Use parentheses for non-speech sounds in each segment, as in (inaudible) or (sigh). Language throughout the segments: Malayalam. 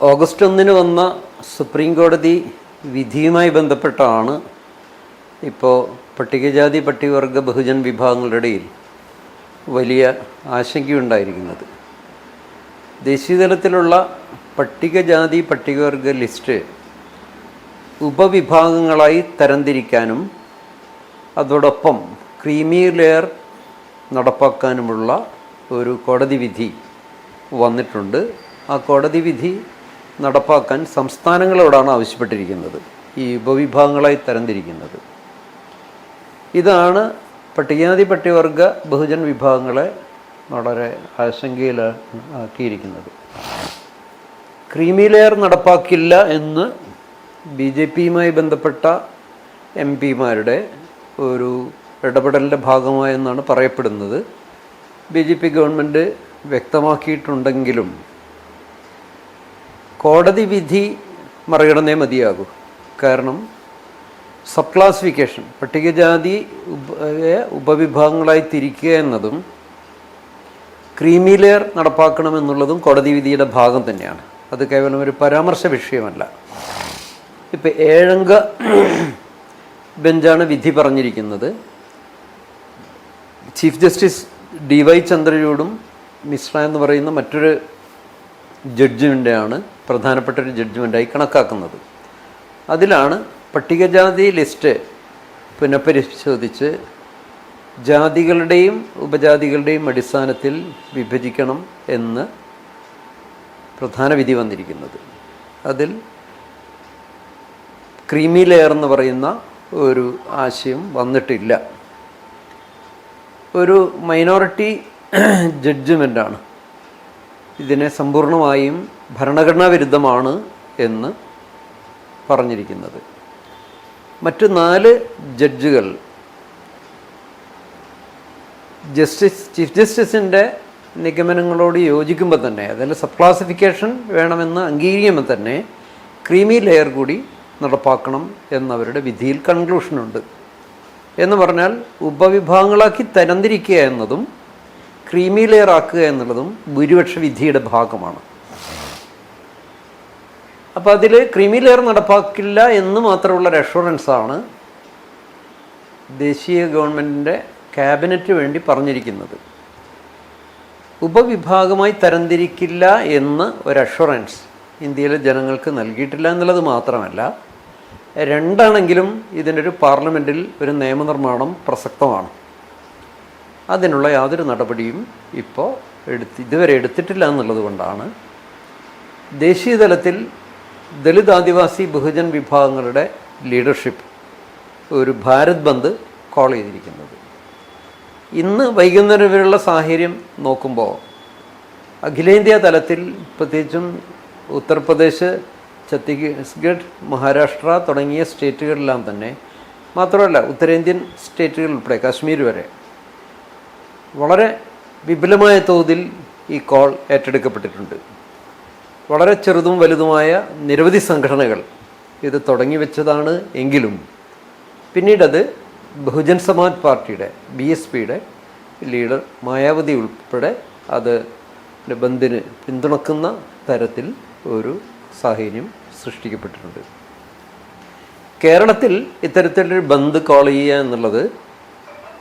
ഓഗസ്റ്റ് ഒന്നിന് വന്ന സുപ്രീം കോടതി വിധിയുമായി ബന്ധപ്പെട്ടാണ് ഇപ്പോൾ പട്ടികജാതി പട്ടികവർഗ ബഹുജൻ വിഭാഗങ്ങളുടെ ഇടയിൽ വലിയ ആശങ്കയുണ്ടായിരിക്കുന്നത്. ദേശീയതലത്തിലുള്ള പട്ടികജാതി പട്ടികവർഗ ലിസ്റ്റ് ഉപവിഭാഗങ്ങളായി തരംതിരിക്കാനും അതോടൊപ്പം ക്രീമി ലെയർ നടപ്പാക്കാനുമുള്ള ഒരു കോടതി വിധി വന്നിട്ടുണ്ട്. ആ കോടതി വിധി നടപ്പാക്കാൻ സംസ്ഥാനങ്ങളോടാണ് ആവശ്യപ്പെട്ടിരിക്കുന്നത്. ഈ ഉപവിഭാഗങ്ങളായി തരംതിരിക്കുന്നത്. ഇതാണ് പട്ടികജാതി പട്ടികവർഗ ബഹുജൻ വിഭാഗങ്ങളെ വളരെ ആശങ്കയിൽ ആക്കിയിരിക്കുന്നത് ക്രീമി ലെയർ നടപ്പാക്കില്ല എന്ന് ബി ജെ പിയുമായി ബന്ധപ്പെട്ട എം പിമാരുടെ ഒരു ഇടപെടലിന്റെ ഭാഗമായെന്നാണ് പറയപ്പെടുന്നത്. ബി ജെ പി ഗവൺമെന്റ് വ്യക്തമാക്കിയിട്ടുണ്ടെങ്കിലും കോടതി വിധി മറികടന്നേ മതിയാകൂ. കാരണം സബ് ക്ലാസിഫിക്കേഷൻ പട്ടികജാതി ഉപവിഭാഗങ്ങളായി തിരിക്കുക എന്നതും ക്രീമി ലെയർ നടപ്പാക്കണമെന്നുള്ളതും കോടതി വിധിയുടെ ഭാഗം തന്നെയാണ്. അത് കേവലം ഒരു പരാമർശ വിഷയമല്ല. ഇപ്പം ഏഴംഗ ബെഞ്ചാണ് വിധി പറഞ്ഞിരിക്കുന്നത്. ചീഫ് ജസ്റ്റിസ് ഡി വൈ ചന്ദ്രചൂഡും മിശ്ര എന്ന് പറയുന്ന മറ്റൊരു ജഡ്ജിമെന്റാണ് പ്രധാനപ്പെട്ട ഒരു ജഡ്ജ്മെന്റായി കണക്കാക്കുന്നത്. അതിലാണ് പട്ടികജാതി ലിസ്റ്റ് പുനഃപരിശോധിച്ച് ജാതികളുടെയും ഉപജാതികളുടെയും അടിസ്ഥാനത്തിൽ വിഭജിക്കണം എന്ന് പ്രധാന വിധി വന്നിരിക്കുന്നത്. അതിൽ ക്രീമി ലെയർ എന്ന് പറയുന്ന ഒരു ആശയം വന്നിട്ടില്ല. ഒരു മൈനോറിറ്റി ജഡ്ജ്മെന്റാണ് ഇതിനെ സമ്പൂർണമായും ഭരണഘടനാ വിരുദ്ധമാണ് എന്ന് പറഞ്ഞിരിക്കുന്നത്. മറ്റു നാല് ജഡ്ജുകൾ ജസ്റ്റിസ് ചീഫ് ജസ്റ്റിസിന്റെ നിഗമനങ്ങളോട് യോജിക്കുമ്പോൾ തന്നെ അതിന്റെ സബ് ക്ലാസിഫിക്കേഷൻ വേണമെന്ന് അംഗീകരിക്കുമ്പോൾ തന്നെ ക്രീമി ലെയർ കൂടി നടപ്പാക്കണം എന്നവരുടെ വിധിയിൽ കൺക്ലൂഷനുണ്ട്. എന്ന് പറഞ്ഞാൽ ഉപവിഭാഗങ്ങളാക്കി തരംതിരിക്കുക എന്നതും ക്രീമി ലെയർ ആക്കുക എന്നുള്ളതും ഭൂരിപക്ഷ വിധിയുടെ ഭാഗമാണ്. അപ്പോൾ അതിൽ ക്രീമി ലെയർ നടപ്പാക്കില്ല എന്ന് മാത്രമുള്ള ഒരു ആണ് ദേശീയ ഗവൺമെന്റിന്റെ ക്യാബിനറ്റ് വേണ്ടി പറഞ്ഞിരിക്കുന്നത്. ഉപവിഭാഗമായി തരംതിരിക്കില്ല എന്ന് ഒരു അഷുറൻസ് ഇന്ത്യയിലെ ജനങ്ങൾക്ക് നൽകിയിട്ടില്ല എന്നുള്ളത് മാത്രമല്ല രണ്ടാണെങ്കിലും ഇതിന്റെ ഒരു പാർലമെന്റിൽ ഒരു നിയമനിർമ്മാണം പ്രസക്തമാണ്. അതിനുള്ള യാതൊരു നടപടിയും ഇപ്പോൾ എടുത്ത് ഇതുവരെ എടുത്തിട്ടില്ല എന്നുള്ളത് കൊണ്ടാണ് ദേശീയ തലത്തിൽ ദളിത് ആദിവാസി ബഹുജൻ വിഭാഗങ്ങളുടെ ലീഡർഷിപ്പ് ഒരു ഭാരത് ബന്ദ് കോൾ ചെയ്തിരിക്കുന്നത്. ഇന്ന് വൈകുന്നേരം വരെയുള്ള സാഹചര്യം നോക്കുമ്പോൾ അഖിലേന്ത്യാ തലത്തിൽ പ്രത്യേകിച്ചും ഉത്തർപ്രദേശ് ഛത്തീസ്ഗഡ് മഹാരാഷ്ട്ര തുടങ്ങിയ സ്റ്റേറ്റുകളിലെല്ലാം തന്നെ മാത്രമല്ല ഉത്തരേന്ത്യൻ സ്റ്റേറ്റുകൾ ഉൾപ്പെടെ കാശ്മീർ വരെ വളരെ വിപുലമായ തോതിൽ ഈ കോൾ ഏറ്റെടുക്കപ്പെട്ടിട്ടുണ്ട്. വളരെ ചെറുതും വലുതുമായ നിരവധി സംഘടനകൾ ഇത് തുടങ്ങി വെച്ചതാണ് എങ്കിലും പിന്നീടത് ബഹുജൻ സമാജ് പാർട്ടിയുടെ ബി എസ് പിയുടെ ലീഡർ മായാവതി ഉൾപ്പെടെ അത് ബന്ദിന് പിന്തുണക്കുന്ന തരത്തിൽ ഒരു സാഹചര്യം സൃഷ്ടിക്കപ്പെട്ടിട്ടുണ്ട്. കേരളത്തിൽ ഇത്തരത്തിലൊരു ബന്ദ് കോൾ ചെയ്യുക എന്നുള്ളത്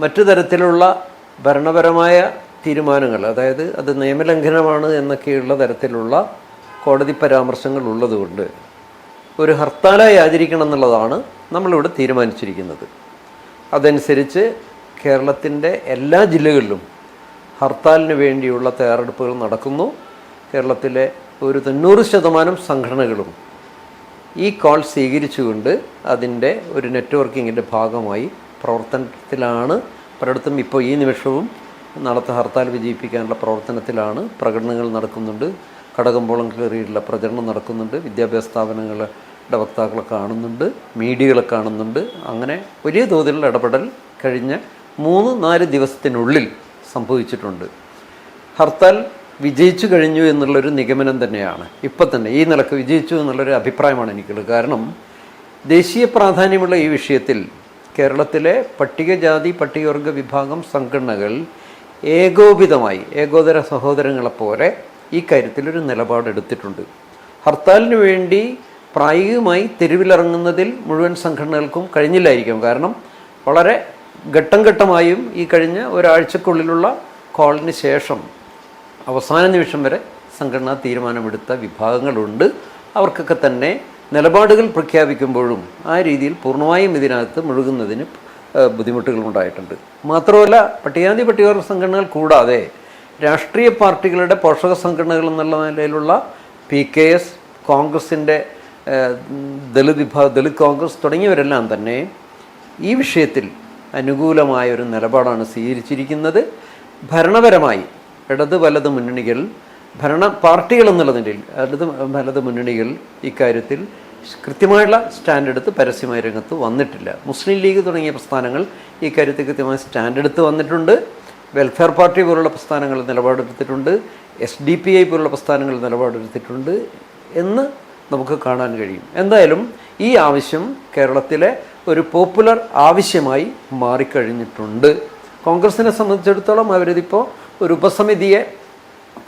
മറ്റു തരത്തിലുള്ള ഭരണപരമായ തീരുമാനങ്ങൾ അതായത് അത് നിയമലംഘനമാണ് എന്നൊക്കെയുള്ള തരത്തിലുള്ള കോടതി പരാമർശങ്ങൾ ഉള്ളതുകൊണ്ട് ഒരു ഹർത്താലായി ആചരിക്കണം എന്നുള്ളതാണ് നമ്മളിവിടെ തീരുമാനിച്ചിരിക്കുന്നത്. അതനുസരിച്ച് കേരളത്തിന്റെ എല്ലാ ജില്ലകളിലും ഹർത്താലിന് വേണ്ടിയുള്ള തയ്യാറെടുപ്പുകൾ നടക്കുന്നു. കേരളത്തിലെ ഒരു തൊണ്ണൂറ് ശതമാനം സംഘടനകളും ഈ കോൾ സ്വീകരിച്ചുകൊണ്ട് അതിന്റെ ഒരു നെറ്റ്വർക്കിങ്ങിന്റെ ഭാഗമായി പ്രവർത്തനത്തിലാണ് പലയിടത്തും ഇപ്പോൾ ഈ നിമിഷവും നാളത്തെ ഹർത്താൽ വിജയിപ്പിക്കാനുള്ള പ്രവർത്തനത്തിലാണ് പ്രകടനങ്ങൾ നടക്കുന്നുണ്ട്. കടകമ്പോളം കയറിയിട്ടുള്ള പ്രചരണം നടക്കുന്നുണ്ട്. വിദ്യാഭ്യാസ സ്ഥാപനങ്ങളുടെ വക്താക്കളെ കാണുന്നുണ്ട്. മീഡിയകളെ കാണുന്നുണ്ട്. അങ്ങനെ വലിയ തോതിലുള്ള ഇടപെടൽ കഴിഞ്ഞ മൂന്ന് നാല് ദിവസത്തിനുള്ളിൽ സംഭവിച്ചിട്ടുണ്ട്. ഹർത്താൽ വിജയിച്ചു കഴിഞ്ഞു എന്നുള്ളൊരു നിഗമനം തന്നെയാണ്. ഇപ്പം തന്നെ ഈ നിലയ്ക്ക് വിജയിച്ചു എന്നുള്ളൊരു അഭിപ്രായമാണ് എനിക്കുള്ളത്. കാരണം ദേശീയ പ്രാധാന്യമുള്ള ഈ വിഷയത്തിൽ കേരളത്തിലെ പട്ടികജാതി പട്ടികവർഗ വിഭാഗം സംഘടനകൾ ഏകോപിതമായി ഏകോദര സഹോദരങ്ങളെപ്പോലെ ഈ കാര്യത്തിലൊരു നിലപാടെടുത്തിട്ടുണ്ട് ഹർത്താലിന് വേണ്ടി പ്രായോഗികമായി തെരുവിലിറങ്ങുന്നതിൽ മുഴുവൻ സംഘടനകൾക്കും കഴിഞ്ഞില്ലായിരിക്കും. കാരണം വളരെ ഘട്ടം ഘട്ടമായും ഈ കഴിഞ്ഞ ഒരാഴ്ചക്കുള്ളിലുള്ള കോളിന് ശേഷം അവസാന നിമിഷം വരെ സംഘടനാ തീരുമാനമെടുത്ത വിഭാഗങ്ങളുണ്ട്. അവർക്കൊക്കെ തന്നെ നിലപാടുകൾ പ്രഖ്യാപിക്കുമ്പോഴും ആ രീതിയിൽ പൂർണമായും ഇതിനകത്ത് മുഴുകുന്നതിന് ബുദ്ധിമുട്ടുകൾ ഉണ്ടായിട്ടുണ്ട് മാത്രമല്ല പട്ടികാതി പട്ടികവർഗ സംഘടനകൾ കൂടാതെ രാഷ്ട്രീയ പാർട്ടികളുടെ പോഷക സംഘടനകൾ എന്നുള്ള നിലയിലുള്ള പി കെ എസ് കോൺഗ്രസിന്റെ ദളിത് വിഭാഗ ദളിത് കോൺഗ്രസ് തുടങ്ങിയവരെല്ലാം തന്നെ ഈ വിഷയത്തിൽ അനുകൂലമായ ഒരു നിലപാടാണ് സ്വീകരിച്ചിരിക്കുന്നത്. ഭരണപരമായി ഇടത് വലത് മുന്നണികൾ ഭരണ പാർട്ടികൾ നിലയിൽ ഇടത് ഭരണ മുന്നണികൾ ഇക്കാര്യത്തിൽ കൃത്യമായുള്ള സ്റ്റാൻഡ് എടുത്ത് പരസ്യമായ രംഗത്ത് വന്നിട്ടില്ല. മുസ്ലിം ലീഗ് തുടങ്ങിയ പ്രസ്ഥാനങ്ങൾ ഇക്കാര്യത്തിൽ കൃത്യമായ സ്റ്റാൻഡ് എടുത്ത് വന്നിട്ടുണ്ട്. വെൽഫെയർ പാർട്ടി പോലുള്ള പ്രസ്ഥാനങ്ങൾ നിലപാടെടുത്തിട്ടുണ്ട്. എസ് ഡി പി ഐ പോലുള്ള പ്രസ്ഥാനങ്ങൾ നിലപാടെടുത്തിട്ടുണ്ട് എന്ന് നമുക്ക് കാണാൻ കഴിയും. എന്തായാലും ഈ ആവശ്യം കേരളത്തിലെ ഒരു പോപ്പുലർ ആവശ്യമായി മാറിക്കഴിഞ്ഞിട്ടുണ്ട്. കോൺഗ്രസിനെ സംബന്ധിച്ചിടത്തോളം അവരിതിപ്പോൾ ഒരു ഉപസമിതിയെ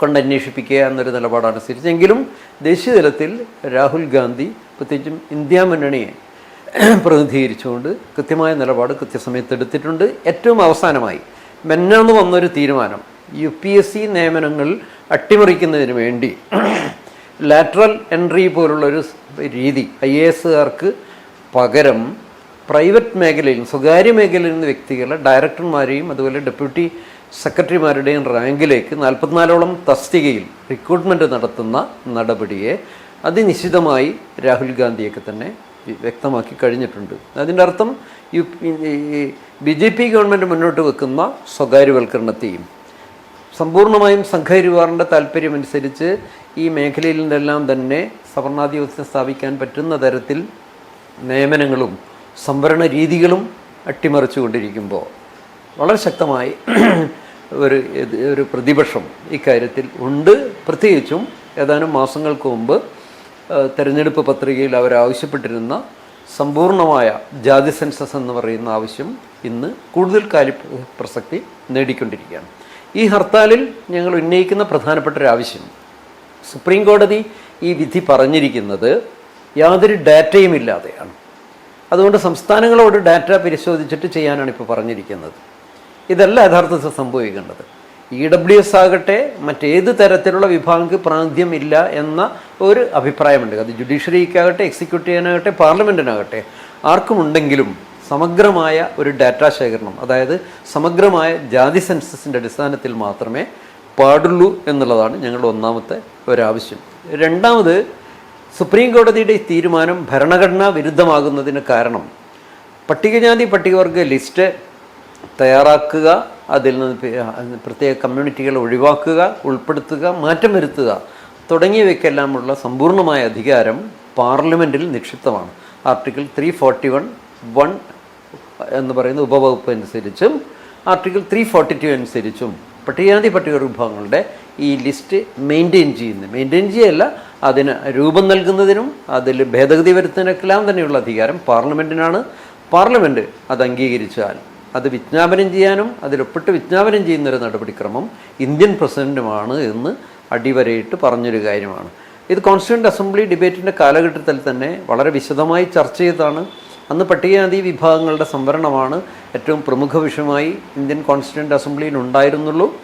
കൊണ്ട് അന്വേഷിപ്പിക്കുക എന്നൊരു നിലപാടാണ് സ്വീകരിച്ചെങ്കിലും ദേശീയ തലത്തിൽ രാഹുൽ ഗാന്ധി പ്രത്യേകിച്ചും ഇന്ത്യ മുന്നണിയെ (clears throat) പ്രതിനിധീകരിച്ചുകൊണ്ട് കൃത്യമായ നിലപാട് കൃത്യസമയത്ത് എടുത്തിട്ടുണ്ട്. ഏറ്റവും അവസാനമായി മെന്നാന്ന് വന്നൊരു തീരുമാനം യു പി എസ് സി നിയമനങ്ങൾ അട്ടിമറിക്കുന്നതിന് വേണ്ടി (clears throat) ലാറ്ററൽ എൻട്രി പോലുള്ളൊരു രീതി ഐ എ എസുകാർക്ക് പകരം പ്രൈവറ്റ് മേഖലയിൽ സ്വകാര്യ മേഖലയിൽ നിന്ന് വ്യക്തികളെ ഡയറക്ടർമാരെയും അതുപോലെ ഡെപ്യൂട്ടി സെക്രട്ടറിമാരുടെയും റാങ്കിലേക്ക് നാൽപ്പത്തിനാലോളം തസ്തികയിൽ റിക്രൂട്ട്മെന്റ് നടത്തുന്ന നടപടിയെ അതിനിശ്ചിതമായി രാഹുൽ ഗാന്ധിയൊക്കെ തന്നെ വ്യക്തമാക്കി കഴിഞ്ഞിട്ടുണ്ട്. അതിന്റെ അർത്ഥം ഈ ബി ജെ പി ഗവൺമെന്റ് മുന്നോട്ട് വെക്കുന്ന സ്വകാര്യവൽക്കരണത്തെയും സമ്പൂർണമായും സംഘപരിവാറിന്റെ താല്പര്യമനുസരിച്ച് ഈ മേഖലയിൽ നിന്നെല്ലാം തന്നെ സവർണാധിപത്യം സ്ഥാപിക്കാൻ പറ്റുന്ന തരത്തിൽ നിയമനങ്ങളും സംവരണ രീതികളും അട്ടിമറിച്ചുകൊണ്ടിരിക്കുമ്പോൾ വളരെ ശക്തമായി (clears throat) ഒരു ഒരു പ്രതിപക്ഷം ഇക്കാര്യത്തിൽ ഉണ്ട്. പ്രത്യേകിച്ചും ഏതാനും മാസങ്ങൾക്ക് മുമ്പ് തിരഞ്ഞെടുപ്പ് പത്രികയിൽ അവർ ആവശ്യപ്പെട്ടിരുന്ന സമ്പൂർണമായ ജാതി സെൻസസ് എന്ന് പറയുന്ന ആവശ്യം ഇന്ന് കൂടുതൽ കാലി പ്രസക്തി നേടിക്കൊണ്ടിരിക്കുകയാണ്. ഈ ഹർത്താലിൽ ഞങ്ങൾ ഉന്നയിക്കുന്ന പ്രധാനപ്പെട്ട ഒരു ആവശ്യം സുപ്രീം കോടതി ഈ വിധി പറഞ്ഞിരിക്കുന്നത് യാതൊരു ഡാറ്റയും ഇല്ലാതെയാണ്. അതുകൊണ്ട് സംസ്ഥാനങ്ങളോട് ഡാറ്റ പരിശോധിച്ചിട്ട് ചെയ്യാനാണ് ഇപ്പോൾ പറഞ്ഞിരിക്കുന്നത്. ഇതല്ല യഥാർത്ഥത്തിൽ സംഭവിക്കേണ്ടത്. ഇ ഡബ്ല്യു എസ് ആകട്ടെ മറ്റേത് തരത്തിലുള്ള വിഭാഗങ്ങൾക്ക് പ്രാതിനിധ്യം ഇല്ല എന്ന ഒരു അഭിപ്രായമുണ്ട്. അത് ജുഡീഷ്യറിക്കാകട്ടെ എക്സിക്യൂട്ടീവിനാകട്ടെ പാർലമെന്റിനാകട്ടെ ആർക്കുമുണ്ടെങ്കിലും സമഗ്രമായ ഒരു ഡാറ്റാ ശേഖരണം അതായത് സമഗ്രമായ ജാതി സെൻസസിന്റെ അടിസ്ഥാനത്തിൽ മാത്രമേ പാടുള്ളൂ എന്നുള്ളതാണ് ഞങ്ങളുടെ ഒന്നാമത്തെ ഒരാവശ്യം. രണ്ടാമത് സുപ്രീം കോടതിയുടെ ഈ തീരുമാനം ഭരണഘടനാ വിരുദ്ധമാകുന്നതിന് കാരണം പട്ടികജാതി പട്ടികവർഗ ലിസ്റ്റ് തയ്യാറാക്കുക അതിൽ നിന്ന് പ്രത്യേക കമ്മ്യൂണിറ്റികൾ ഒഴിവാക്കുക ഉൾപ്പെടുത്തുക മാറ്റം വരുത്തുക തുടങ്ങിയവയ്ക്കെല്ലാമുള്ള സമ്പൂർണമായ അധികാരം പാർലമെന്റിൽ നിക്ഷിപ്തമാണ്. Article three forty one one എന്ന് പറയുന്ന ഉപവകുപ്പ് അനുസരിച്ചും ആർട്ടിക്കിൾ ത്രീ ഫോർട്ടി ടു അനുസരിച്ചും പട്ടികജാതി പട്ടിക വിഭാഗങ്ങളുടെ ഈ ലിസ്റ്റ് മെയിന്റെയിൻ ചെയ്യുന്നത് മെയിന്റെയിൻ ചെയ്യല്ല അതിന് രൂപം നൽകുന്നതിനും അതിൽ ഭേദഗതി വരുത്തുന്നതിനൊക്കെല്ലാം തന്നെയുള്ള അധികാരം പാർലമെന്റിനാണ് പാർലമെന്റ് അത് അംഗീകരിച്ചാൽ അത് വിജ്ഞാപനം ചെയ്യാനും അതിലൊപ്പിട്ട് വിജ്ഞാപനം ചെയ്യുന്നൊരു നടപടിക്രമം ഇന്ത്യൻ പ്രസിഡന്റുമാണ് എന്ന് അടിവരയിട്ട് പറഞ്ഞൊരു കാര്യമാണ്. ഇത് കോൺസ്റ്റിറ്റ്യൂന്റ് അസംബ്ലി ഡിബേറ്റിന്റെ കാലഘട്ടത്തിൽ തന്നെ വളരെ വിശദമായി ചർച്ച ചെയ്തതാണ്. അന്ന് പട്ടികജാതി വിഭാഗങ്ങളുടെ സംവരണമാണ് ഏറ്റവും പ്രമുഖ വിഷയമായി ഇന്ത്യൻ കോൺസ്റ്റിറ്റ്യൂന്റ് അസംബ്ലിയിൽ ഉണ്ടായിരുന്നുള്ളൂ.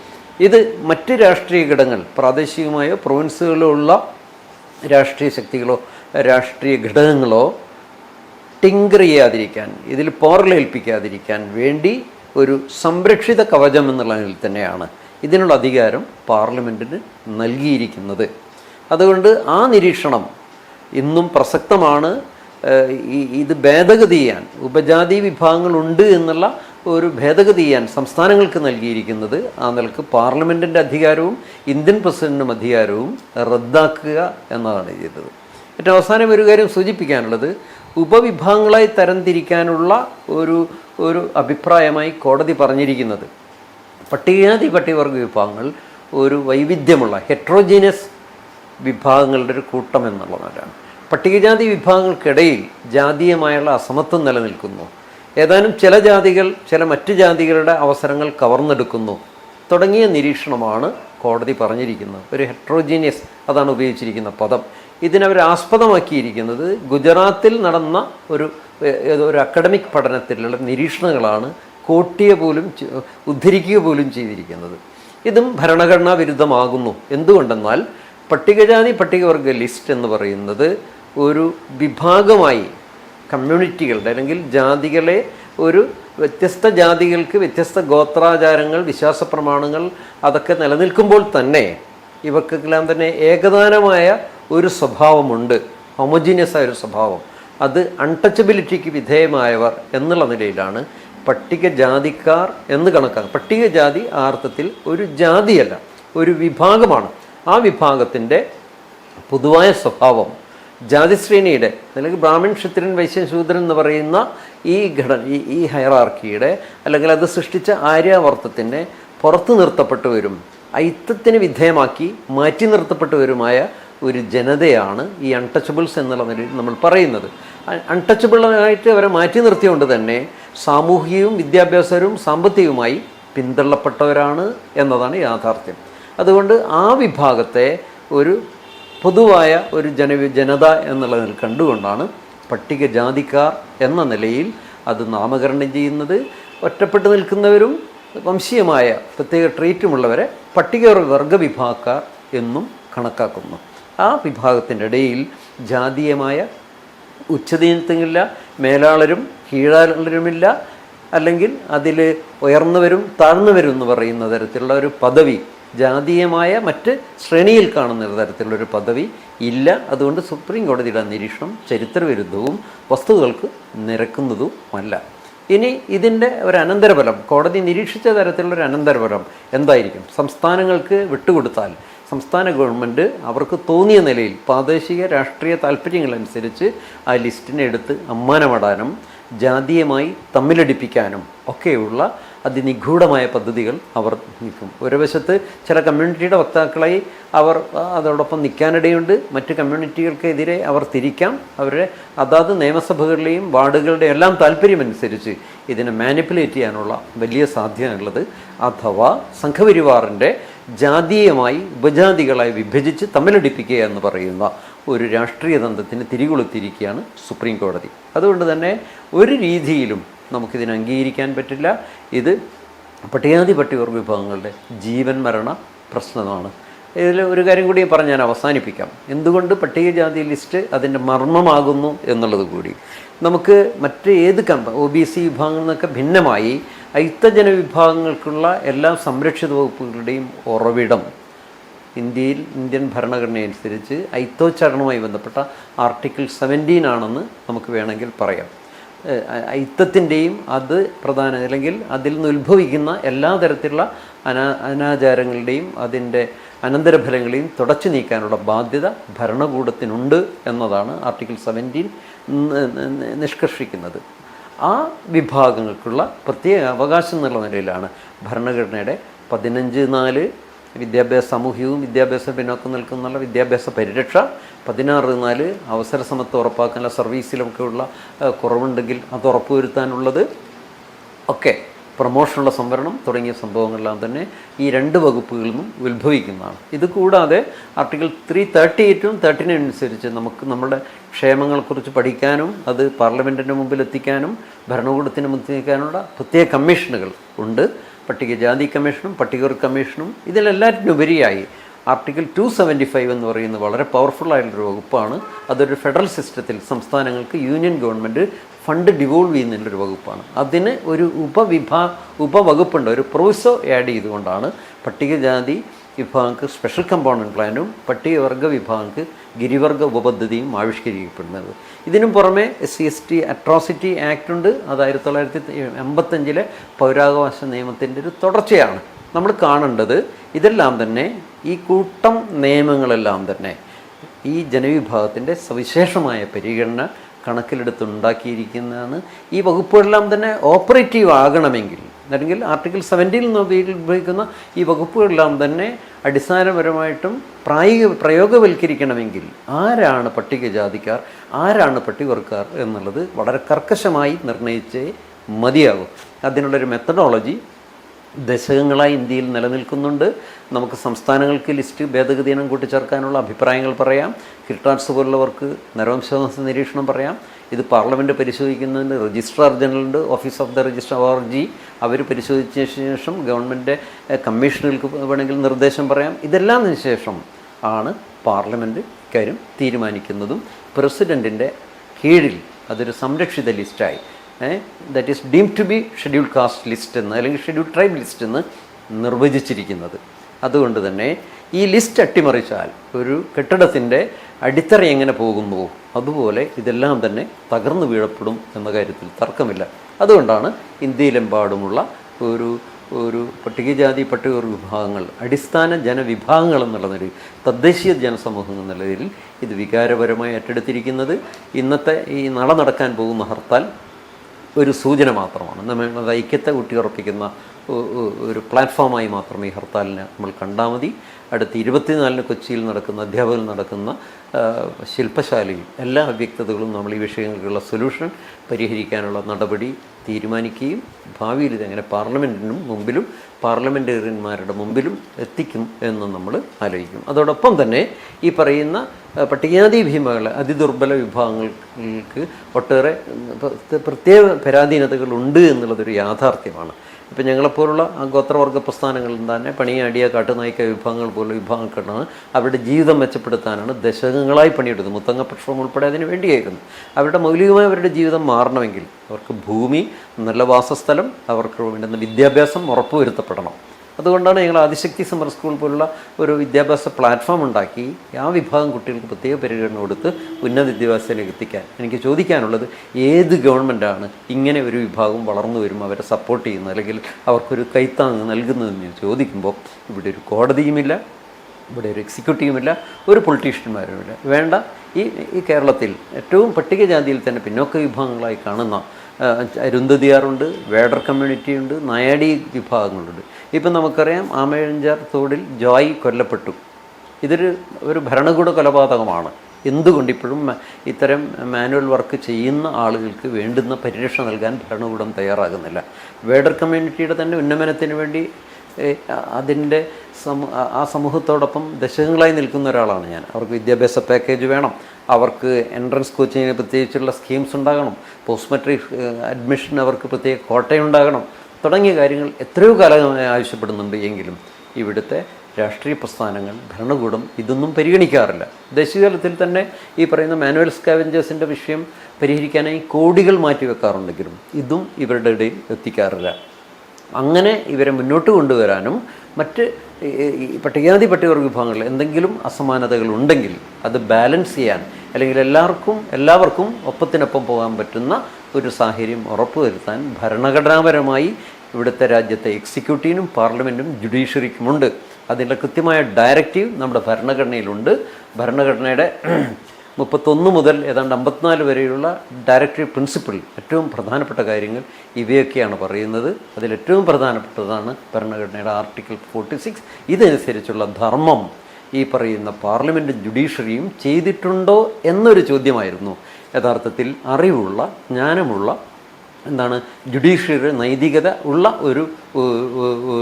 ഇത് മറ്റ് രാഷ്ട്രീയ ഘടകങ്ങൾ പ്രാദേശികമായോ പ്രൊവിൻസുകളിലുള്ള രാഷ്ട്രീയ ശക്തികളോ രാഷ്ട്രീയ ഘടകങ്ങളോ ടിങ്കർ ചെയ്യാതിരിക്കാൻ ഇതിൽ പോറലേൽപ്പിക്കാതിരിക്കാൻ വേണ്ടി ഒരു സംരക്ഷിത കവചം എന്നുള്ളതിൽ തന്നെയാണ് ഇതിനുള്ള അധികാരം പാർലമെന്റിന് നൽകിയിരിക്കുന്നത്. അതുകൊണ്ട് ആ നിരീക്ഷണം ഇന്നും പ്രസക്തമാണ്. ഇത് ഭേദഗതി ചെയ്യാൻ ഉപജാതി വിഭാഗങ്ങളുണ്ട് എന്നുള്ള ഒരു ഭേദഗതി ചെയ്യാൻ സംസ്ഥാനങ്ങൾക്ക് നൽകിയിരിക്കുന്നത് ആ നിലയ്ക്ക് പാർലമെന്റിന്റെ അധികാരവും ഇന്ത്യൻ പ്രസിഡന്റും അധികാരവും റദ്ദാക്കുക എന്നതാണ് ചെയ്തത്. ഏറ്റവും അവസാനം ഒരു കാര്യം സൂചിപ്പിക്കാനുള്ളത്. ഉപവിഭാഗങ്ങളായി തരംതിരിക്കാനുള്ള ഒരു ഒരു അഭിപ്രായമായി കോടതി പറഞ്ഞിരിക്കുന്നത്. പട്ടികജാതി പട്ടികവർഗ വിഭാഗങ്ങൾ ഒരു വൈവിധ്യമുള്ള ഹെട്രോജീനിയസ് വിഭാഗങ്ങളുടെ ഒരു കൂട്ടം എന്നുള്ളതാണ് പട്ടികജാതി വിഭാഗങ്ങൾക്കിടയിൽ ജാതീയമായുള്ള അസമത്വം നിലനിൽക്കുന്നു. ഏതാനും ചില ജാതികൾ ചില മറ്റ് ജാതികളുടെ അവസരങ്ങൾ കവർന്നെടുക്കുന്നു. തുടങ്ങിയ നിരീക്ഷണമാണ് കോടതി പറഞ്ഞിരിക്കുന്നത്. ഒരു ഹെട്രോജീനിയസ് അതാണ് ഉപയോഗിച്ചിരിക്കുന്ന പദം. ഇതിനവർ ആസ്പദമാക്കിയിരിക്കുന്നത് ഗുജറാത്തിൽ നടന്ന ഒരു ഒരു അക്കാഡമിക് പഠനത്തിലുള്ള നിരീക്ഷണങ്ങളാണ് കോട്ടിയ പോലും ഉദ്ധരിക്കുക പോലും ചെയ്തിരിക്കുന്നത്. ഇതും ഭരണഘടനാ വിരുദ്ധമാകുന്നു. എന്തുകൊണ്ടെന്നാൽ പട്ടികജാതി പട്ടികവർഗ ലിസ്റ്റ് എന്ന് പറയുന്നത് ഒരു വിഭാഗമായി കമ്മ്യൂണിറ്റികളുടെ അല്ലെങ്കിൽ ജാതികളെ ഒരു വ്യത്യസ്ത ജാതികൾക്ക് വ്യത്യസ്ത ഗോത്രാചാരങ്ങൾ വിശ്വാസ പ്രമാണങ്ങൾ അതൊക്കെ നിലനിൽക്കുമ്പോൾ തന്നെ ഇവർക്കെല്ലാം തന്നെ ഏകദാനമായ ഒരു സ്വഭാവമുണ്ട് ഹോമോജീനിയസ് ആയ ഒരു സ്വഭാവം. അത് അൺടച്ചബിലിറ്റിക്ക് വിധേയമായവർ എന്നുള്ള നിലയിലാണ് പട്ടികജാതിക്കാർ എന്ന് കണക്കാക്കുക. പട്ടികജാതി ആ അർത്ഥത്തിൽ ഒരു ജാതിയല്ല ഒരു വിഭാഗമാണ്. ആ വിഭാഗത്തിന്റെ പൊതുവായ സ്വഭാവം ജാതിശ്രേണിയുടെ അല്ലെങ്കിൽ ബ്രാഹ്മൺ ക്ഷത്രിയൻ വൈശ്യൻ ശൂദ്രൻ എന്ന് പറയുന്ന ഈ ഘടന ഈ ഈ ഹയറാർക്കിയുടെ അല്ലെങ്കിൽ അത് സൃഷ്ടിച്ച ആര്യാവർത്തത്തിന്റെ പുറത്തു നിർത്തപ്പെട്ടവരും ഐത്തത്തിന് വിധേയമാക്കി മാറ്റി നിർത്തപ്പെട്ടവരുമായ ഒരു ജനതയാണ് ഈ അൺടച്ചബിൾസ് എന്നുള്ള നിലയിൽ നമ്മൾ പറയുന്നത്. അൺടച്ചബിളായിട്ട് അവരെ മാറ്റി നിർത്തിയുകൊണ്ട് തന്നെ സാമൂഹികവും വിദ്യാഭ്യാസവും സാമ്പത്തികവുമായി പിന്തള്ളപ്പെട്ടവരാണ് എന്നതാണ് യാഥാർത്ഥ്യം. അതുകൊണ്ട് ആ വിഭാഗത്തെ ഒരു പൊതുവായ ഒരു ജന ജനത എന്നുള്ളതിൽ കണ്ടുകൊണ്ടാണ് പട്ടികജാതിക്കാർ എന്ന നിലയിൽ അത് നാമകരണം ചെയ്യുന്നത്. ഒറ്റപ്പെട്ടു നിൽക്കുന്നവരും വംശീയമായ പ്രത്യേക ട്രീറ്റുമുള്ളവരെ പട്ടികവർഗ വിഭാഗക്കാർ എന്നും കണക്കാക്കുന്നു. ആ വിഭാഗത്തിന്റെ ഇടയിൽ ജാതീയമായ ഉച്ചനീത്തമില്ല മേലാളരും കീഴാളരുമില്ല അല്ലെങ്കിൽ അതിൽ ഉയർന്നവരും താഴ്ന്നവരും എന്ന് പറയുന്ന തരത്തിലുള്ള ഒരു പദവി ജാതീയമായ മറ്റ് ശ്രേണിയിൽ കാണുന്ന ഒരു തരത്തിലുള്ളൊരു പദവി ഇല്ല. അതുകൊണ്ട് സുപ്രീം കോടതിയുടെ നിരീക്ഷണം ചരിത്രവിരുദ്ധവും വസ്തുതകൾക്ക് നിരക്കുന്നതുമല്ല. ഇനി ഇതിന്റെ ഒരു അനന്തരഫലം കോടതി നിരീക്ഷിച്ച തരത്തിലുള്ള ഒരു അനന്തരഫലം എന്തായിരിക്കും? സംസ്ഥാനങ്ങൾക്ക് വിട്ടുകൊടുത്താൽ സംസ്ഥാന ഗവൺമെന്റ് അവർക്ക് തോന്നിയ നിലയിൽ പ്രാദേശിക രാഷ്ട്രീയ താല്പര്യങ്ങളനുസരിച്ച് ആ ലിസ്റ്റിനെ എടുത്ത് അമ്മാനമിടാനും ജാതീയമായി തമ്മിലടിപ്പിക്കാനും ഒക്കെയുള്ള അതിനിഗൂഢമായ പദ്ധതികൾ അവർ നിൽക്കും ഒരു വശത്ത് ചില കമ്മ്യൂണിറ്റിയുടെ വക്താക്കളായി അവർ അതോടൊപ്പം നിൽക്കാനിടയുണ്ട്. മറ്റ് കമ്മ്യൂണിറ്റികൾക്കെതിരെ അവർ തിരിക്കാം. അവരുടെ അതാത് നിയമസഭകളിലെയും വാർഡുകളുടെയും എല്ലാം താല്പര്യമനുസരിച്ച് ഇതിനെ മാനിപ്പുലേറ്റ് ചെയ്യാനുള്ള വലിയ സാധ്യതയുള്ളത് അഥവാ സംഘപരിവാറിന്റെ ജാതീയമായി ഉപജാതികളായി വിഭജിച്ച് തമ്മിലടിപ്പിക്കുക എന്ന് പറയുന്ന ഒരു രാഷ്ട്രീയ തന്ത്രത്തിന് തിരികൊളുത്തിയിരിക്കുകയാണ് സുപ്രീം കോടതി. അതുകൊണ്ട് തന്നെ ഒരു രീതിയിലും നമുക്കിതിനെ അംഗീകരിക്കാൻ പറ്റില്ല. ഇത് പട്ടികജാതി പട്ടികവർഗ വിഭാഗങ്ങളുടെ ജീവൻ മരണ പ്രശ്നമാണ്. ഇതിൽ ഒരു കാര്യം കൂടി പറഞ്ഞ് ഞാൻ അവസാനിപ്പിക്കാം. എന്തുകൊണ്ട് പട്ടികജാതി ലിസ്റ്റ് അതിന്റെ മർമ്മമാകുന്നു എന്നുള്ളത് കൂടി. നമുക്ക് മറ്റ് ഏത് കമ്പ ഒ ബി സി വിഭാഗങ്ങളിൽ നിന്നൊക്കെ ഭിന്നമായി ഐത്തജന വിഭാഗങ്ങൾക്കുള്ള എല്ലാ സംരക്ഷിത വകുപ്പുകളുടെയും ഉറവിടം ഇന്ത്യയിൽ ഇന്ത്യൻ ഭരണഘടന അനുസരിച്ച് ഐത്തോച്ചാരണവുമായി ബന്ധപ്പെട്ട ആർട്ടിക്കിൾ സെവന്റീൻ ആണെന്ന് നമുക്ക് വേണമെങ്കിൽ പറയാം. ഐത്തത്തിന്റെയും അത് പ്രധാന അല്ലെങ്കിൽ അതിൽ നിന്ന് ഉത്ഭവിക്കുന്ന എല്ലാ തരത്തിലുള്ള അനാ അനാചാരങ്ങളുടെയും അതിന്റെ അനന്തരഫലങ്ങളെയും തുടച്ചു നീക്കാനുള്ള ബാധ്യത ഭരണകൂടത്തിനുണ്ട് എന്നതാണ് ആർട്ടിക്കിൾ സെവന്റീൻ നിഷ്കർഷിക്കുന്നത്. ആ വിഭാഗങ്ങൾക്കുള്ള പ്രത്യേക അവകാശം എന്നുള്ള നിലയിലാണ് ഭരണഘടനയുടെ പതിനഞ്ച് നാല് വിദ്യാഭ്യാസ സാമൂഹികവും വിദ്യാഭ്യാസ പിന്നോക്കം നിൽക്കുന്നുള്ള വിദ്യാഭ്യാസ പരിരക്ഷ. പതിനാറ് നാല് അവസര സമത്വം ഉറപ്പാക്കാനുള്ള സർവീസിലൊക്കെയുള്ള കുറവുണ്ടെങ്കിൽ അത് ഉറപ്പുവരുത്താനുള്ളത്. ഒക്കെ പ്രൊമോഷനുള്ള സംവരണം തുടങ്ങിയ സംഭവങ്ങളെല്ലാം തന്നെ ഈ രണ്ട് വകുപ്പുകളിൽ നിന്നും ഉത്ഭവിക്കുന്നതാണ്. ഇത് കൂടാതെ ആർട്ടിക്കിൾ ത്രീ തേർട്ടി എയ്റ്റും അനുസരിച്ച് നമുക്ക് നമ്മുടെ ക്ഷേമങ്ങളെക്കുറിച്ച് പഠിക്കാനും അത് പാർലമെന്റിന്റെ മുമ്പിൽ എത്തിക്കാനും ഭരണകൂടത്തിന് മുമ്പിൽ എത്തിക്കാനുള്ള പ്രത്യേക കമ്മീഷനുകൾ ഉണ്ട്. പട്ടികജാതി കമ്മീഷനും പട്ടികവർഗ കമ്മീഷനും ഇതിലെല്ലാറ്റിനുപരിയായി ആർട്ടിക്കിൾ ടു സെവന്റി ഫൈവ് എന്ന് പറയുന്നത് വളരെ പവർഫുള്ളായിട്ടുള്ളൊരു വകുപ്പാണ്. അതൊരു ഫെഡറൽ സിസ്റ്റത്തിൽ സംസ്ഥാനങ്ങൾക്ക് യൂണിയൻ ഗവൺമെന്റ് ഫണ്ട് ഡിവോൾവ് ചെയ്യുന്നതിന്റെ വകുപ്പാണ്. അതിന് ഒരു ഉപവിഭാ ഉപവകുപ്പുണ്ട്. ഒരു പ്രൊവിസോ ആഡ് ചെയ്തുകൊണ്ടാണ് പട്ടികജാതി വിഭാഗങ്ങൾക്ക് സ്പെഷ്യൽ കമ്പോണന്റ് പ്ലാനും പട്ടികവർഗ വിഭാഗങ്ങൾക്ക് ഗിരിവർഗ ഉപപദ്ധതിയും ആവിഷ്കരിക്കപ്പെടുന്നത്. ഇതിനും പുറമെ S C S T atrocity act ഉണ്ട്. അത് ആയിരത്തി തൊള്ളായിരത്തി എൺപത്തഞ്ചിലെ പൗരാവകാശ നിയമത്തിന്റെ ഒരു തുടർച്ചയാണ് നമ്മൾ കാണേണ്ടത്. ഇതെല്ലാം തന്നെ ഈ കൂട്ടം നിയമങ്ങളെല്ലാം തന്നെ ഈ ജനവിഭാഗത്തിന്റെ സവിശേഷമായ പരിഗണന കണക്കിലെടുത്തുണ്ടാക്കിയിരിക്കുന്നതാണ് ഈ വകുപ്പുകളെല്ലാം തന്നെ ഓപ്പറേറ്റീവ് ആകണമെങ്കിൽ അല്ലെങ്കിൽ ആർട്ടിക്കിൾ സെവന്റീൻ നിർദ്ദേശിക്കുന്ന ഈ വകുപ്പുകളെല്ലാം തന്നെ അടിസ്ഥാനപരമായിട്ടും പ്രായോഗിക പ്രയോഗവൽക്കരിക്കണമെങ്കിൽ ആരാണ് പട്ടികജാതിക്കാർ ആരാണ് പട്ടികവർക്കാർ എന്നുള്ളത് വളരെ കർക്കശമായി നിർണയിച്ചേ മതിയാകും. അതിനുള്ളൊരു മെത്തഡോളജി ദശകങ്ങളായി ഇന്ത്യയിൽ നിലനിൽക്കുന്നുണ്ട്. നമുക്ക് സംസ്ഥാനങ്ങൾക്ക് ലിസ്റ്റ് ഭേദഗതി ഇനം കൂട്ടിച്ചേർക്കാനുള്ള അഭിപ്രായങ്ങൾ പറയാം. കിട്ടാർസ് പോലുള്ളവർക്ക് നരവംശ നിരീക്ഷണം പറയാം. ഇത് പാർലമെന്റ് പരിശോധിക്കുന്നതിന് registrar ജനറലുണ്ട് office of the registrar or G. അവർ പരിശോധിച്ച ശേഷം ഗവൺമെന്റ് കമ്മീഷനുകൾക്ക് വേണമെങ്കിൽ നിർദ്ദേശം പറയാം. ഇതെല്ലാം ശേഷം ആണ് പാർലമെന്റ് ഇക്കാര്യം തീരുമാനിക്കുന്നതും പ്രസിഡന്റിന്റെ കീഴിൽ അതൊരു സംരക്ഷിത ലിസ്റ്റായി. That is deem to be schedule caste list എന്ന് അല്ലെങ്കിൽ ഷെഡ്യൂൾ ട്രൈബ് ലിസ്റ്റ് എന്ന് നിർവചിച്ചിരിക്കുന്നത്. അതുകൊണ്ട് തന്നെ ഈ ലിസ്റ്റ് അട്ടിമറിച്ചാൽ ഒരു കെട്ടിടത്തിന്റെ അടിത്തറ എങ്ങനെ പോകുന്നു? അതുപോലെ ഇതെല്ലാം തന്നെ തകർന്നു വീഴപ്പെടും എന്ന കാര്യത്തിൽ തർക്കമില്ല. അതുകൊണ്ടാണ് ഇന്ത്യയിലെമ്പാടുമുള്ള ഒരു ഒരു പട്ടികജാതി പട്ടികവർഗ വിഭാഗങ്ങൾ അടിസ്ഥാന ജനവിഭാഗങ്ങൾ എന്നുള്ള നിലയിൽ തദ്ദേശീയ ജനസമൂഹം എന്ന നിലയിൽ ഇത് വികാരപരമായി ഏറ്റെടുത്തിരിക്കുന്നത്. ഇന്നത്തെ ഈ നാളെ നടക്കാൻ പോകുന്ന ഹർത്താൽ ഒരു സൂചന മാത്രമാണ്. നമ്മൾ ഐക്യത്തെ ഊട്ടിയുറപ്പിക്കുന്ന ഒരു പ്ലാറ്റ്ഫോമായി മാത്രമേ ഈ ഹർത്താലിനെ നമ്മൾ കണ്ടാൽ മതി. അടുത്ത ഇരുപത്തിനാലിന് കൊച്ചിയിൽ നടക്കുന്ന അധ്യാപകർ നടക്കുന്ന ശില്പശാലയിൽ എല്ലാ അവ്യക്തതകളും നമ്മൾ ഈ വിഷയങ്ങൾക്കുള്ള സൊല്യൂഷൻ പരിഹരിക്കാനുള്ള നടപടി തീരുമാനിക്കുകയും ഭാവിയിൽ ഇതെങ്ങനെ പാർലമെന്റിനും മുമ്പിലും പാർലമെന്റേറിയന്മാരുടെ മുമ്പിലും എത്തിക്കും എന്ന് നമ്മൾ ആലോചിക്കും. അതോടൊപ്പം തന്നെ ഈ പറയുന്ന പട്ടികജാതി ഭീമകളെ അതിദുർബല വിഭാഗങ്ങൾക്ക് ഒട്ടേറെ പ്രത്യേക പരാധീനതകളുണ്ട് എന്നുള്ളതൊരു യാഥാർത്ഥ്യമാണ്. ഇപ്പം ഞങ്ങളെപ്പോലുള്ള ഗോത്രവർഗ പ്രസ്ഥാനങ്ങളിൽ തന്നെ പണിയാടിയ കാട്ടുനായിക്ക വിഭാഗങ്ങൾ പോലുള്ള വിഭാഗങ്ങൾക്കാണ് അവരുടെ ജീവിതം മെച്ചപ്പെടുത്താനാണ് ദശകങ്ങളായി പണിയെടുത്തത്. മുത്തങ്ങ പ്രക്ഷോഭം ഉൾപ്പെടെ അതിന് വേണ്ടിയായിരുന്നു. അവരുടെ മൗലികമായ അവരുടെ ജീവിതം മാറണമെങ്കിൽ അവർക്ക് ഭൂമി നല്ല വാസസ്ഥലം അവർക്ക് വേണ്ടുന്ന വിദ്യാഭ്യാസം ഉറപ്പുവരുത്തപ്പെടണം. അതുകൊണ്ടാണ് ഞങ്ങൾ ആദിശക്തി സമ്മർ സ്കൂൾ പോലുള്ള ഒരു വിദ്യാഭ്യാസ പ്ലാറ്റ്ഫോം ഉണ്ടാക്കി ആ വിഭാഗം കുട്ടികൾക്ക് പ്രത്യേക പരിഗണന കൊടുത്ത് ഉന്നത വിദ്യാഭ്യാസത്തിലേക്ക് എത്തിക്കാൻ എനിക്ക് ചോദിക്കാനുള്ളത് ഏത് ഗവൺമെന്റാണ് ഇങ്ങനെ ഒരു വിഭാഗം വളർന്നു വരുമ്പോൾ അവരെ സപ്പോർട്ട് ചെയ്യുന്നത് അല്ലെങ്കിൽ അവർക്കൊരു കൈത്താങ് നൽകുന്നതെന്ന് ചോദിക്കുമ്പോൾ ഇവിടെ ഒരു കോടതിയുമില്ല ഇവിടെ ഒരു എക്സിക്യൂട്ടീവുമില്ല ഒരു പൊളിറ്റീഷ്യന്മാരുമില്ല വേണ്ട ഈ ഈ കേരളത്തിൽ ഏറ്റവും പട്ടികജാതിയിൽ തന്നെ പിന്നോക്ക വിഭാഗങ്ങളായി കാണുന്ന അരുന്ധതിയാറുണ്ട് വേഡർ കമ്മ്യൂണിറ്റി ഉണ്ട് നായാടി വിഭാഗങ്ങളുണ്ട്. ഇപ്പം നമുക്കറിയാം ആമയഞ്ചാർ തോടിൽ ജോയ് കൊല്ലപ്പെട്ടു. ഇതൊരു ഒരു ഭരണകൂട കൊലപാതകമാണ്. എന്തുകൊണ്ട് ഇപ്പോഴും ഇത്തരം മാനുവൽ വർക്ക് ചെയ്യുന്ന ആളുകൾക്ക് വേണ്ടുന്ന പരിരക്ഷ നൽകാൻ ഭരണകൂടം തയ്യാറാകുന്നില്ല? വേഡർ കമ്മ്യൂണിറ്റിയുടെ തന്നെ ഉന്നമനത്തിന് വേണ്ടി അതിന്റെ സമൂ ആ- ആ സമൂഹത്തോടൊപ്പം ദശകങ്ങളായി നിൽക്കുന്ന ഒരാളാണ് ഞാൻ. അവർക്ക് വിദ്യാഭ്യാസ പാക്കേജ് വേണം. അവർക്ക് എൻട്രൻസ് കോച്ചിങ്ങിന് പ്രത്യേകിച്ചുള്ള സ്കീംസ് ഉണ്ടാകണം. പോസ്റ്റ് മെട്രിക് അഡ്മിഷൻ അവർക്ക് പ്രത്യേക കോട്ടയുണ്ടാകണം തുടങ്ങിയ കാര്യങ്ങൾ എത്രയോ കാലമായി ആവശ്യപ്പെടുന്നുണ്ട് എങ്കിലും ഇവിടുത്തെ രാഷ്ട്രീയ പ്രസ്ഥാനങ്ങൾ ഭരണകൂടം ഇതൊന്നും പരിഗണിക്കാറില്ല. ദേശീയതലത്തിൽ തന്നെ ഈ പറയുന്ന മാനുവൽ സ്കാവഞ്ചേഴ്സിന്റെ വിഷയം പരിഹരിക്കാനായി കോടികൾ മാറ്റിവെക്കാറുണ്ടെങ്കിലും ഇതും ഇവരുടെ ഇടയിൽ എത്തിക്കാറില്ല. അങ്ങനെ ഇവരെ മുന്നോട്ട് കൊണ്ടുവരാനും മറ്റ് പട്ടികജാതി പട്ടികവർഗ വിഭാഗങ്ങളിൽ എന്തെങ്കിലും അസമാനതകൾ ഉണ്ടെങ്കിൽ അത് ബാലൻസ് ചെയ്യാൻ അല്ലെങ്കിൽ എല്ലാവർക്കും എല്ലാവർക്കും ഒപ്പത്തിനൊപ്പം പോകാൻ പറ്റുന്ന ഒരു സാഹചര്യം ഉറപ്പുവരുത്താൻ ഭരണഘടനാപരമായി ഇവിടുത്തെ രാജ്യത്തെ എക്സിക്യൂട്ടീവിനും പാർലമെന്റും ജുഡീഷ്യറിക്കുമുണ്ട് അതിന്റെ കൃത്യമായ ഡയറക്റ്റീവ് നമ്മുടെ ഭരണഘടനയിലുണ്ട്. ഭരണഘടനയുടെ മുപ്പത്തൊന്ന് മുതൽ ഏതാണ്ട് അമ്പത്തിനാല് വരെയുള്ള ഡയറക്ടറി പ്രിൻസിപ്പിൾ ഏറ്റവും പ്രധാനപ്പെട്ട കാര്യങ്ങൾ ഇവയൊക്കെയാണ് പറയുന്നത്. അതിൽ ഏറ്റവും പ്രധാനപ്പെട്ടതാണ് ഭരണഘടനയുടെ ആർട്ടിക്കിൾ ഫോർട്ടി സിക്സ് ഇതനുസരിച്ചുള്ള ധർമ്മം ഈ പറയുന്ന പാർലമെന്റും ജുഡീഷ്യറിയും ചെയ്തിട്ടുണ്ടോ എന്നൊരു ചോദ്യമായിരുന്നു. യഥാർത്ഥത്തിൽ അറിവുള്ള ജ്ഞാനമുള്ള എന്താണ് ജുഡീഷ്യറി നൈതികത ഉള്ള ഒരു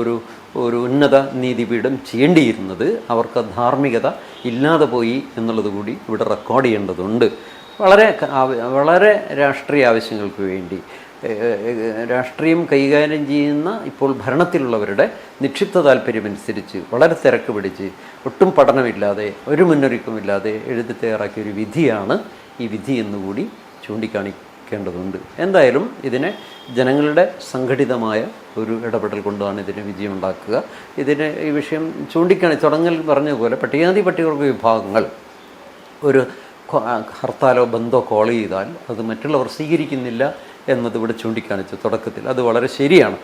ഒരു ഒരു ഉന്നത നീതിപീഠം ചെയ്യേണ്ടിയിരുന്നത് അവർക്ക് ധാർമ്മികത ഇല്ലാതെ പോയി എന്നുള്ളത് കൂടി ഇവിടെ റെക്കോർഡ് ചെയ്യേണ്ടതുണ്ട്. വളരെ വളരെ രാഷ്ട്രീയ ആവശ്യങ്ങൾക്ക് വേണ്ടി രാഷ്ട്രീയം കൈകാര്യം ചെയ്യുന്ന ഇപ്പോൾ ഭരണത്തിലുള്ളവരുടെ നിക്ഷിപ്ത താല്പര്യമനുസരിച്ച് വളരെ തിരക്ക് പിടിച്ച് ഒട്ടും പഠനമില്ലാതെ ഒരു മുന്നൊരുക്കമില്ലാതെ എഴുതി തയ്യാറാക്കിയ ഒരു വിധിയാണ് ഈ വിധി എന്നുകൂടി ചൂണ്ടിക്കാണിക്കേണ്ടതുണ്ട് എന്തായാലും ഇതിനെ ജനങ്ങളുടെ സംഘടിതമായ ഒരു ഇടപെടൽ കൊണ്ടാണ് ഇതിന് വിജയമുണ്ടാക്കുക. ഇതിന് ഈ വിഷയം ചൂണ്ടിക്കാണി തുടങ്ങൽ പറഞ്ഞതുപോലെ പോലെ പട്ടികജാതി പട്ടികവർഗ വിഭാഗങ്ങൾ ഒരു ഹർത്താലോ ബന്ധോ കോൾ ചെയ്താൽ അത് മറ്റുള്ളവർ സ്വീകരിക്കുന്നില്ല എന്നത് ഇവിടെ ചൂണ്ടിക്കാണിച്ചു തുടക്കത്തിൽ. അത് വളരെ ശരിയാണ്.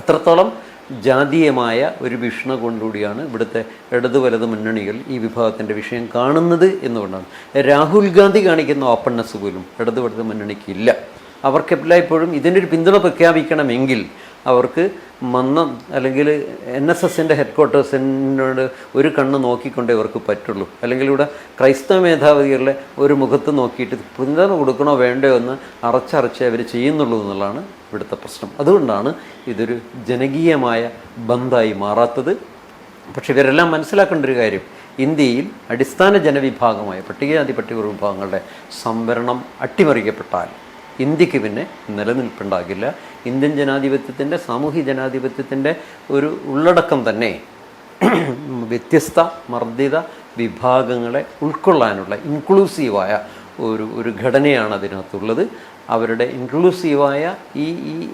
അത്രത്തോളം ജാതീയമായ ഒരു വീക്ഷണ കൊണ്ടുകൂടിയാണ് ഇവിടുത്തെ ഇടതു വലത് മുന്നണികൾ ഈ വിഭാഗത്തിന്റെ വിഷയം കാണുന്നത് എന്നുകൊണ്ടാണ്. രാഹുൽ ഗാന്ധി കാണിക്കുന്ന ഓപ്പൺനെസ് പോലും ഇടതു വലത് മുന്നണിക്ക് ഇല്ല. അവർക്ക് എല്ലായ്പ്പോഴും ഇതിന്റെ ഒരു പിന്തുണ പ്രഖ്യാപിക്കണമെങ്കിൽ അവർക്ക് മന്നം അല്ലെങ്കിൽ എൻ എസ് എസിന്റെ ഹെഡ് ക്വാർട്ടേഴ്സിനോട് ഒരു കണ്ണ് നോക്കിക്കൊണ്ടേ ഇവർക്ക് പറ്റുള്ളൂ. അല്ലെങ്കിൽ ഇവിടെ ക്രൈസ്തവ മേധാവികളുടെ ഒരു മുഖത്ത് നോക്കിയിട്ട് പിന്തുണ കൊടുക്കണോ വേണ്ടയോ എന്ന് അറച്ചറച്ചേ അവർ ചെയ്യുന്നുള്ളൂ എന്നുള്ളതാണ് ഇവിടുത്തെ പ്രശ്നം. അതുകൊണ്ടാണ് ഇതൊരു ജനകീയമായ ബന്ധമായി മാറാത്തത്. പക്ഷെ ഇവരെല്ലാം മനസ്സിലാക്കേണ്ട ഒരു കാര്യം ഇന്ത്യയിൽ അടിസ്ഥാന ജനവിഭാഗമായ പട്ടികജാതി പട്ടിക വിഭാഗങ്ങളുടെ സംവരണം അട്ടിമറിക്കപ്പെട്ടാൽ ഇന്ത്യയ്ക്ക് പിന്നെ നിലനിൽപ്പുണ്ടാകില്ല. ഇന്ത്യൻ ജനാധിപത്യത്തിന്റെ സാമൂഹ്യ ജനാധിപത്യത്തിന്റെ ഒരു ഉള്ളടക്കം തന്നെ (clears throat) വ്യത്യസ്ത മർദ്ദിത വിഭാഗങ്ങളെ ഉൾക്കൊള്ളാനുള്ള ഇൻക്ലൂസീവായ ഒരു ഒരു ഘടനയാണ് അതിനകത്തുള്ളത്. അവരുടെ ഇൻക്ലൂസീവായ ഈ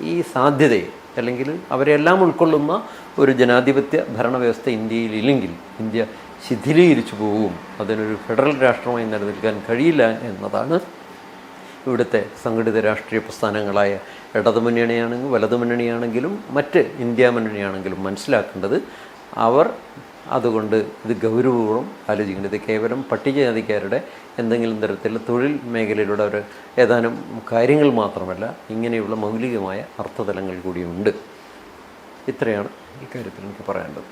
ഈ സാധ്യതയെ അല്ലെങ്കിൽ അവരെല്ലാം ഉൾക്കൊള്ളുന്ന ഒരു ജനാധിപത്യ ഭരണവ്യവസ്ഥ ഇന്ത്യയിൽ ഇല്ലെങ്കിൽ ഇന്ത്യ ശിഥിലീകരിച്ചു പോകും അതിനൊരു ഫെഡറൽ രാഷ്ട്രമായി നിലനിൽക്കാൻ കഴിയില്ല എന്നതാണ് ഇവിടുത്തെ സംഘടിത രാഷ്ട്രീയ പ്രസ്ഥാനങ്ങളായ ഇടതു മുന്നണിയാണെങ്കിലും വലതു മുന്നണിയാണെങ്കിലും മറ്റ് ഇന്ത്യ മുന്നണിയാണെങ്കിലും മനസ്സിലാക്കേണ്ടത് അവർ അതുകൊണ്ട് ഇത് ഗൗരവപൂർവം ആലോചിക്കുന്നത് കേവലം പട്ടികജാതിക്കാരുടെ എന്തെങ്കിലും തരത്തിൽ തൊഴിൽ മേഖലയിലൂടെ അവർ ഏതാനും കാര്യങ്ങൾ മാത്രമല്ല ഇങ്ങനെയുള്ള മൗലികമായ അർത്ഥതലങ്ങൾ കൂടിയുണ്ട്. ഇത്രയാണ് ഇക്കാര്യത്തിൽ എനിക്ക് പറയാനുള്ളത്.